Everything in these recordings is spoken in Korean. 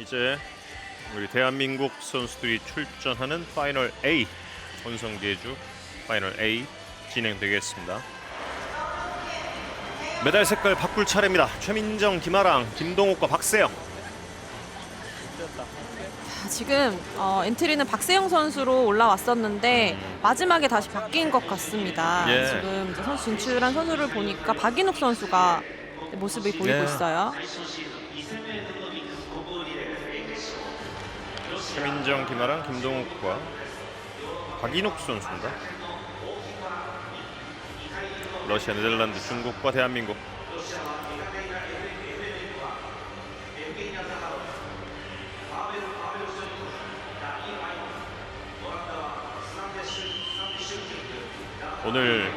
이제 우리 대한민국 선수들이 출전하는 파이널 A 혼성계주 파이널 A 진행되겠습니다. 메달 색깔 바꿀 차례입니다. 최민정, 김아랑, 김동욱과 박세영. 자, 지금 어, 엔트리는 박세영 선수로 올라왔었는데 마지막에 다시 바뀐 것 같습니다. 예. 지금 이제 선수 진출한 선수를 보니까 박인욱 선수가 모습을 보이고 예. 있어요. 최민정, 김아랑, 김동욱과 박인욱 선수입니다. 러시아, 네덜란드, 중국과 대한민국. 오늘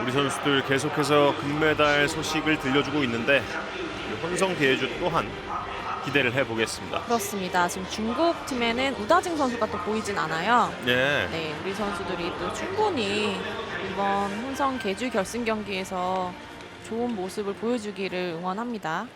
우리 선수들 계속해서 금메달 소식을 들려주고 있는데 혼성 대회주 또한 기대를 해보겠습니다. 그렇습니다. 지금 중국 팀에는 우다징 선수가 또 보이진 않아요. 네. 네, 우리 선수들이 또 충분히 이번 혼성 개주 결승 경기에서 좋은 모습을 보여주기를 응원합니다.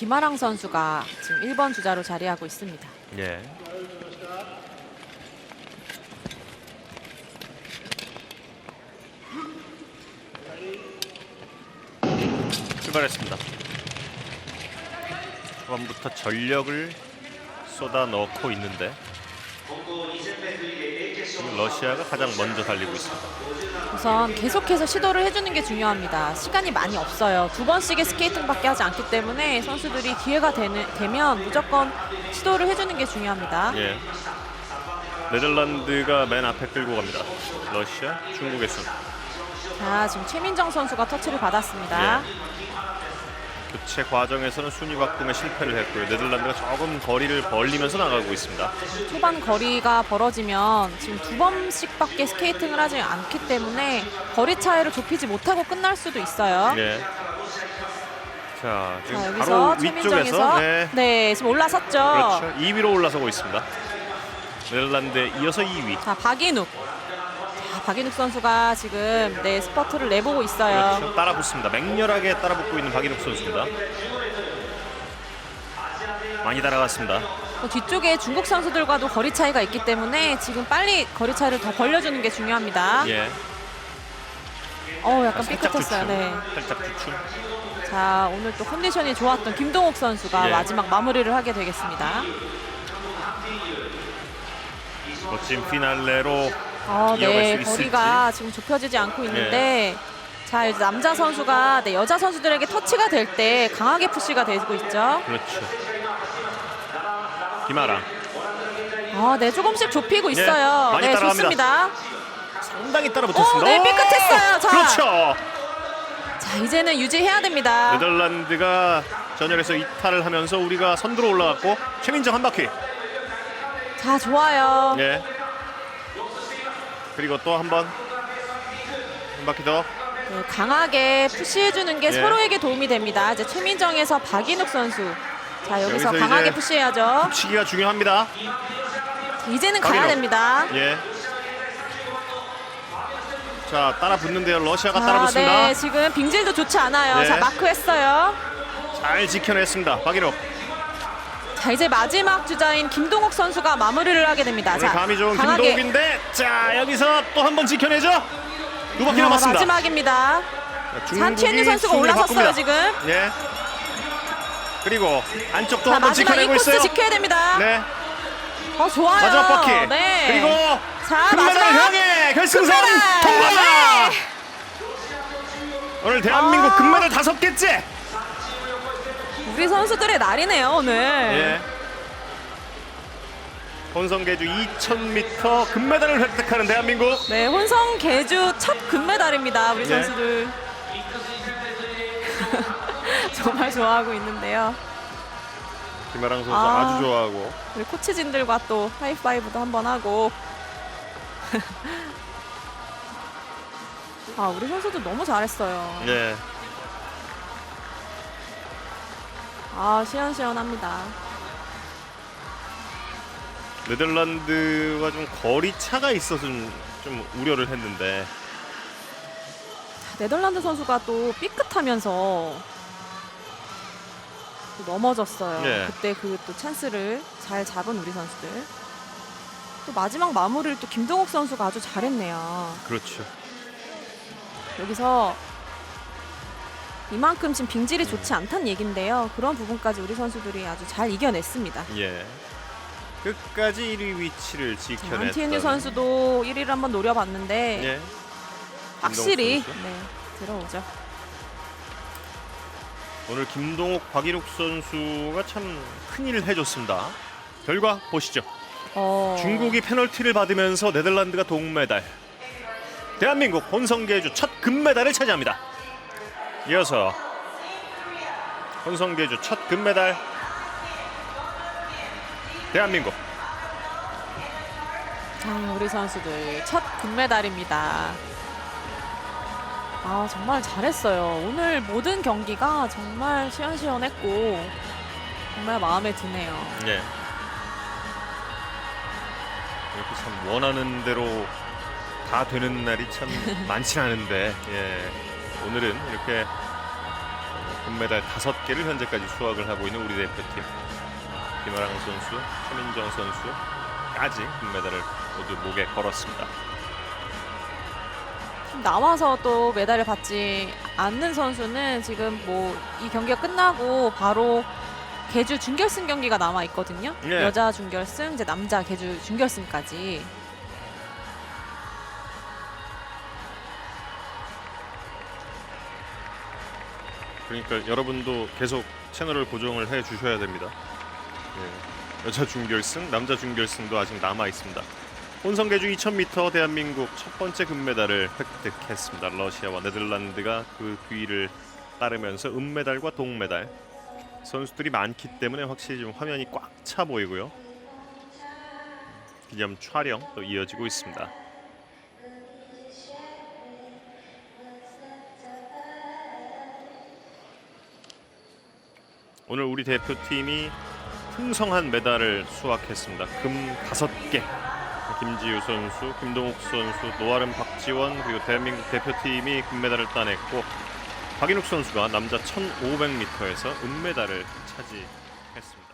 김아랑 선수가 지금 1번 주자로 자리하고 있습니다. 예. 출발했습니다. 초반부터 전력을 쏟아 넣고 있는데 지금 러시아가 가장 먼저 달리고 있습니다. 우선 계속해서 시도를 해주는 게 중요합니다. 시간이 많이 없어요. 두 번씩의 스케이팅밖에 하지 않기 때문에 선수들이 기회가 되는, 되면 무조건 시도를 해주는 게 중요합니다. 예. 네덜란드가 맨 앞에 끌고 갑니다. 러시아, 중국의 순. 자, 지금 최민정 선수가 터치를 받았습니다. 교체 과정에서는 순위 바꿈에 실패를 했고요. 네덜란드가 조금 거리를 벌리면서 나가고 있습니다. 초반 거리가 벌어지면 지금 두 번씩밖에 스케이팅을 하지 않기 때문에 거리 차이를 좁히지 못하고 끝날 수도 있어요. 네. 자, 지금 자, 바로 여기서 위쪽에서 최민정에서 네, 네, 지금 올라섰죠. 그렇죠. 2위로 올라서고 있습니다. 네덜란드에 이어서 2위. 자, 박인욱. 자, 박인욱 선수가 지금 네, 스퍼트를 내보고 있어요. 그렇죠. 따라 붙습니다. 맹렬하게 따라 붙고 있는 박인욱 선수입니다. 많이 따라갔습니다. 또 뒤쪽에 중국 선수들과도 거리 차이가 있기 때문에 지금 빨리 거리 차이를 더 벌려주는 게 중요합니다. 예. 어, 약간 살짝 삐끗했어요. 주춤. 네. 살짝 주춤. 자, 오늘 또 컨디션이 좋았던 김동욱 선수가 예. 마지막 마무리를 하게 되겠습니다. 멋진 피날레로 어, 이어갈 네, 수 있을지. 거리가 지금 좁혀지지 않고 있는데 자, 이제 남자 선수가 네, 여자 선수들에게 터치가 될 때 강하게 푸시가 되고 있죠. 그렇죠. 김아랑 아, 네, 조금씩 좁히고 있어요. 예, 많이 네, 따라갑니다. 좋습니다. 상당히 따라 붙었습니다. 오, 네, 오! 삐끗했어요. 자. 그렇죠. 자, 이제는 유지해야 됩니다. 네덜란드가 전열에서 이탈을 하면서 우리가 선두로 올라갔고 최민정 한 바퀴. 자, 좋아요. 예. 그리고 또 한 번. 한 바퀴 더. 네, 강하게 푸시해주는 게 예. 서로에게 도움이 됩니다. 이제 최민정에서 박인욱 선수. 자, 여기서, 여기서 강하게 이제 푸시해야죠. 치기가 중요합니다. 이제는 가야 박인욱. 됩니다. 예. 자, 따라 붙는데요. 러시아가 따라 아, 붙습니다. 네, 지금 빙질도 좋지 않아요. 네. 자, 마크했어요. 잘 지켜냈습니다. 박인욱. 자, 이제 마지막 주자인 김동욱 선수가 마무리를 하게 됩니다. 자, 감이 좋은 강하게. 김동욱인데 자, 여기서 또 한 번 지켜내죠. 두 바퀴 아, 남았습니다. 마지막입니다. 산티엔유 선수가 올라섰어요, 바꿉니다. 지금. 예. 그리고 안쪽도 자, 한번 마지막 이 지켜내고 코스 있어요. 지켜야 됩니다. 네. 어, 좋아요. 마지막 바퀴. 네. 그리고 자, 금메달 마지막 향해 결승선 금메달. 통과. 네. 오늘 대한민국 아. 금메달 다섯 개째. 우리 선수들의 날이네요, 오늘. 예. 혼성 계주 2000m 금메달을 획득하는 대한민국. 네, 혼성 개주 첫 금메달입니다. 우리 네. 선수들. 정말 좋아하고 있는데요. 김아랑 선수 아. 아. 주 좋아하고. 우리 코치진들과 또 하이파이브도 한번 하고. 아, 우리 선수들 너무 잘했어요. 예. 아, 시원시원합니다. 네덜란드와 좀 거리 차가 있어서 좀, 좀 우려를 했는데 네덜란드 선수가 또 삐끗하면서 또 넘어졌어요. 네. 그때 그 또 찬스를 잘 잡은 우리 선수들. 또 마지막 마무리를 또 김동욱 선수가 아주 잘했네요. 그렇죠. 여기서 이만큼 지금 빙질이 좋지 않다는 얘긴데요. 그런 부분까지 우리 선수들이 아주 잘 이겨냈습니다. 예. 끝까지 1위 위치를 지켜냈던 안티뉴 선수도 1위를 한번 노려봤는데 예. 확실히 선수. 네, 들어오죠. 오늘 김동욱, 박일욱 선수가 참 큰일을 해줬습니다. 결과 보시죠. 어, 중국이 페널티를 받으면서 네덜란드가 동메달. 대한민국 혼성계주 첫 금메달을 차지합니다. 이어서 혼성계주 첫 금메달 대한민국. 아, 우리 선수들 첫 금메달입니다. 아 정말 잘했어요. 오늘 모든 경기가 정말 시원시원했고 정말 마음에 드네요. 예. 이렇게 참 원하는 대로 다 되는 날이 참 많진 않은데 예. 오늘은 이렇게 어, 금메달 다섯 개를 현재까지 수확을 하고 있는 우리 대표팀 김아랑 선수, 최민정 선수까지 금메달을 모두 목에 걸었습니다. 나와서 또 메달을 받지 않는 선수는 지금 뭐 이 경기가 끝나고 바로 개주 준결승 경기가 남아 있거든요. 예. 여자 준결승, 이제 남자 개주 준결승까지. 그러니까 여러분도 계속 채널을 고정을 해 주셔야 됩니다. 예. 여자 중결승, 남자 중결승도 아직 남아 있습니다. 혼성계주 2000m 대한민국 첫 번째 금메달을 획득했습니다. 러시아와 네덜란드가 그 뒤를 따르면서 은메달과 동메달 선수들이 많기 때문에 확실히 좀 화면이 꽉 차 보이고요. 기념 촬영 또 이어지고 있습니다. 오늘 우리 대표팀이 풍성한 메달을 수확했습니다. 금 다섯 개. 김지우 선수, 김동욱 선수, 노아름 박지원 그리고 대한민국 대표팀이 금메달을 따냈고 박인욱 선수가 남자 1500m에서 은메달을 차지했습니다.